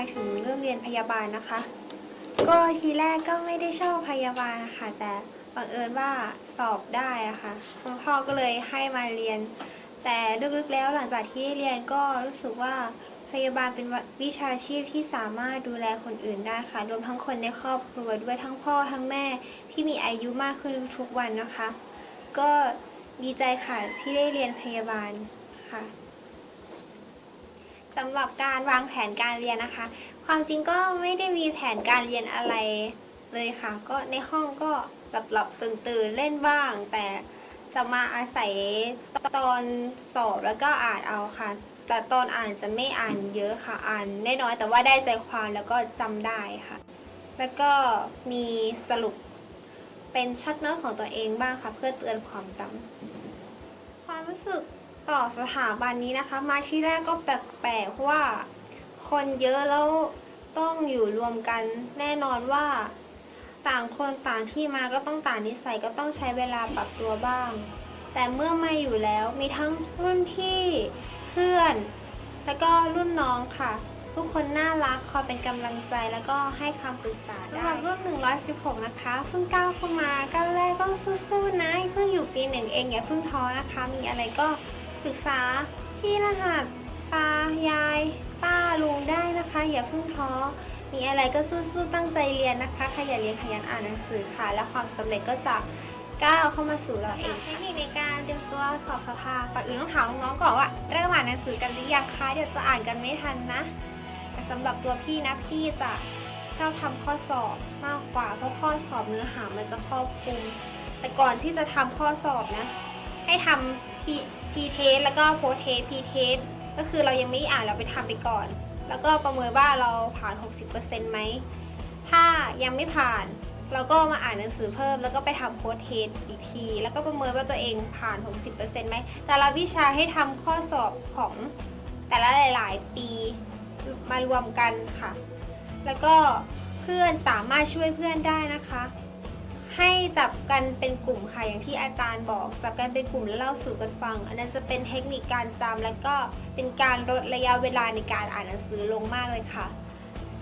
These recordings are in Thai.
ายถึงเรื่องเรียนพยาบาลนะคะ ก็ทีแรกก็ไม่ได้ชอบพยาบาลนะคะแต่บังเอิญว่าสอบได้อะค่ะคุณพ่อก็เลยให้มาเรียน แต่ลึกๆแล้วหลังจากที่เรียนก็รู้สึกว่าพยาบาลเป็นวิชาชีพที่สามารถดูแลคนอื่นได้ค่ะ รวมทั้งคนในครอบครัวด้วยทั้งพ่อทั้งแม่ที่มีอายุมากขึ้นทุกวันนะคะ ก็ดีใจค่ะที่ได้เรียนพยาบาลค่ะ สำหรับการวางแผนการเรียนนะคะ ความจริงก็ไม่ได้มีแผนการเรียนอะไรเลยค่ะ ก็ในห้องก็หลับหลับตื่นตื่นๆเล่นบ้าง แต่จะมาอาศัยตอนสอบแล้วก็อ่านเอาค่ะ แต่ตอนอ่านจะไม่อ่านเยอะค่ะอ่านน้อยๆแต่ว่าได้ใจความแล้วก็จำได้ค่ะ แล้วก็มีสรุปเป็นชักโน้ตของตัวเองบ้างค่ะ เพื่อเตือนความจำความรู้สึก ต่อสถาบันนี้นะคะ มาที่แรกก็แปลกๆเพราะว่า คนเยอะแล้วต้องอยู่รวมกันแน่นอนว่า ต่างคนต่างที่มาก็ต้องต่างนิสัยก็ต้องใช้เวลาปรับตัวบ้าง แต่เมื่อมาอยู่แล้วมีทั้งรุ่นพี่เพื่อน แล้วก็รุ่นน้องค่ะ ทุกคนน่ารักคอยเป็นกำลังใจแล้วก็ให้คำปรึกษาได้สำหรับรุ่น 116 นะคะเพิ่งก้าวเข้ามาก้าวแรกก็สู้ๆนะเพิ่งอยู่ปีหนึ่งเองอย่าเพิ่งท้อนะคะ มีอะไรก็ ปรึกษาพี่รหัสตายาย ป้าลุงได้นะคะ อย่าเพิ่งท้อมีอะไรก็สู้ๆตั้งใจเรียนนะคะขยันเรียนขยันอ่านหนังสือค่ะ และความสำเร็จก็จะก้าวเข้ามาสู่เราเองเทคนิคในการเตรียมตัวสอบสภาก่อนอื่นต้องถามน้องๆก่อนว่าเริ่มอ่านหนังสือกันหรือยังคะเดี๋ยวจะอ่านกันไม่ทันนะแต่สำหรับตัวพี่นะพี่จะชอบทำข้อสอบมากกว่าเพราะข้อสอบเนื้อหามันจะครอบคลุมแต่ก่อนที่จะทำข้อสอบนะ ให้ทำ พีพีเทสแล้วก็โพเทสพีเทสก็คือเรายังไม่อ่านเราไปทำไปก่อน แล้วก็ประเมินว่าเราผ่าน 60%ไหม ถ้ายังไม่ผ่านเราก็มาอ่านหนังสือเพิ่ม แล้วก็ไปทำโพสเทสอีกที แล้วก็ประเมินว่าตัวเองผ่าน 60%ไหม แต่ละวิชาให้ทำข้อสอบของแต่ละหลาย ๆ ปีมารวมกันค่ะ แล้วก็เพื่อนสามารถช่วยเพื่อนได้นะคะ ให้จับกันเป็นกลุ่มค่ะอย่างที่อาจารย์บอก จับกันเป็นกลุ่มแล้วเล่าสู่กันฟัง อันนั้นจะเป็นเทคนิคการจำและก็เป็นการลดระยะเวลาในการอ่านหนังสือลงมากเลยค่ะ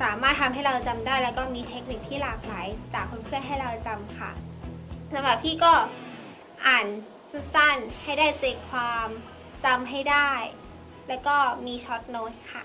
สามารถทำให้เราจำได้แล้วก็มีเทคนิคที่หลากหลาย จากเพื่อนๆให้เราจำค่ะสำหรับพี่ก็อ่านสั้นๆให้ได้ใจความจำให้ได้ แล้วก็มีช็อตโน้ตค่ะ